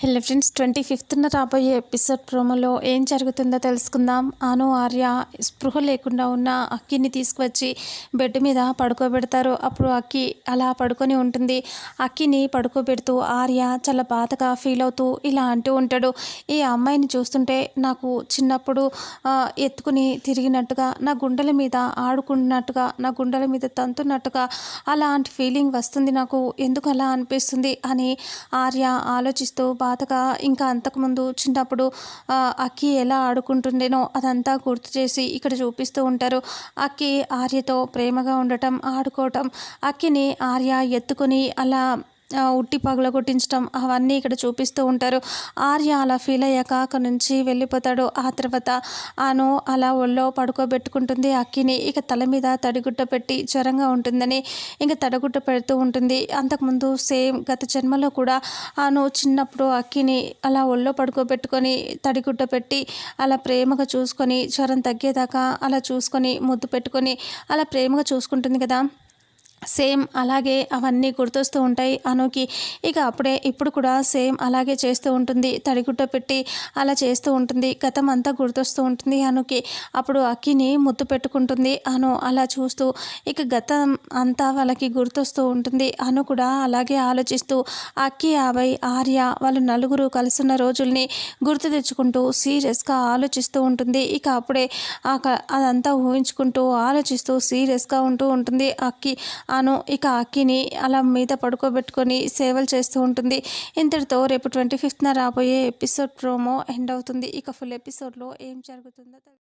Hello friends twenty ఫిఫ్త్న రాబోయే episode ప్రోమోలో ఏం జరుగుతుందో తెలుసుకుందాం. అను ఆర్య స్పృహ లేకుండా ఉన్న అక్కిని తీసుకువచ్చి బెడ్ మీద పడుకోబెడతారు. అప్పుడు అక్కి అలా పడుకొని ఉంటుంది. అక్కిని పడుకోబెడుతూ ఆర్య చాలా బాధగా ఫీల్ అవుతూ ఇలా అంటూ ఉంటాడు. ఈ అమ్మాయిని చూస్తుంటే నాకు చిన్నప్పుడు ఎత్తుకుని తిరిగినట్టుగా నా గుండెల మీద ఆడుకున్నట్టుగా నా గుండెల మీద తంతున్నట్టుగా అలాంటి ఫీలింగ్ వస్తుంది నాకు. ఎందుకు అలా అనిపిస్తుంది అని ఆర్య ఆలోచిస్తూ బాధగా ఇంకా అంతకుముందు చిన్నప్పుడు అక్కి ఎలా ఆడుకుంటుండేనో అదంతా గుర్తు చేసి ఇక్కడ చూపిస్తూ ఉంటారు. అక్కి ఆర్యతో ప్రేమగా ఉండటం ఆడుకోవటం అక్కిని ఆర్య ఎత్తుకొని అలా ఉట్టి పగల కొట్టించడం అవన్నీ ఇక్కడ చూపిస్తూ ఉంటారు. ఆర్య అలా ఫీల్ అయ్యాక అక్కడ నుంచి వెళ్ళిపోతాడు. ఆ తర్వాత ఆను అలా ఒళ్ళో పడుకోబెట్టుకుంటుంది. అక్కిని ఇక తల మీద తడిగుడ్డ పెట్టి జ్వరంగా ఉంటుందని ఇంకా తడగుడ్డ పెడుతూ ఉంటుంది. అంతకుముందు సేమ్ గత జన్మలో కూడా ఆను చిన్నప్పుడు అక్కిని అలా ఒళ్ళో పడుకోబెట్టుకొని తడిగుడ్డ పెట్టి అలా ప్రేమగా చూసుకొని జ్వరం తగ్గేదాకా అలా చూసుకొని ముద్దు పెట్టుకొని అలా ప్రేమగా చూసుకుంటుంది కదా. సేమ్ అలాగే అవన్నీ గుర్తొస్తూ ఉంటాయి. అనుకి ఇక అప్పుడే ఇప్పుడు కూడా సేమ్ అలాగే చేస్తూ ఉంటుంది. తడిగుడ్డ పెట్టి అలా చేస్తూ ఉంటుంది. గతం అంతా గుర్తొస్తూ ఉంటుంది అనుకి. అప్పుడు అక్కిని ముద్దు పెట్టుకుంటుంది. అను అలా చూస్తూ ఇక గతం అంతా వాళ్ళకి గుర్తొస్తూ ఉంటుంది. అను కూడా అలాగే ఆలోచిస్తూ అక్కి యాభై ఆర్య వాళ్ళు నలుగురు కలిసిన రోజుల్ని గుర్తు తెచ్చుకుంటూ సీరియస్గా ఆలోచిస్తూ ఉంటుంది. ఇక అప్పుడే అదంతా ఊహించుకుంటూ ఆలోచిస్తూ సీరియస్గా ఉంటూ ఉంటుంది అక్కి. అను ఇక అక్కిని అలా మీద పడుకోబెట్టుకొని సేవలు చేస్తూ ఉంటుంది. ఇంతటితో రేపు ట్వంటీ ఫిఫ్త్న రాబోయే ఎపిసోడ్ ప్రోమో ఎండ్ అవుతుంది. ఇక ఫుల్ ఎపిసోడ్లో ఏం జరుగుతుందో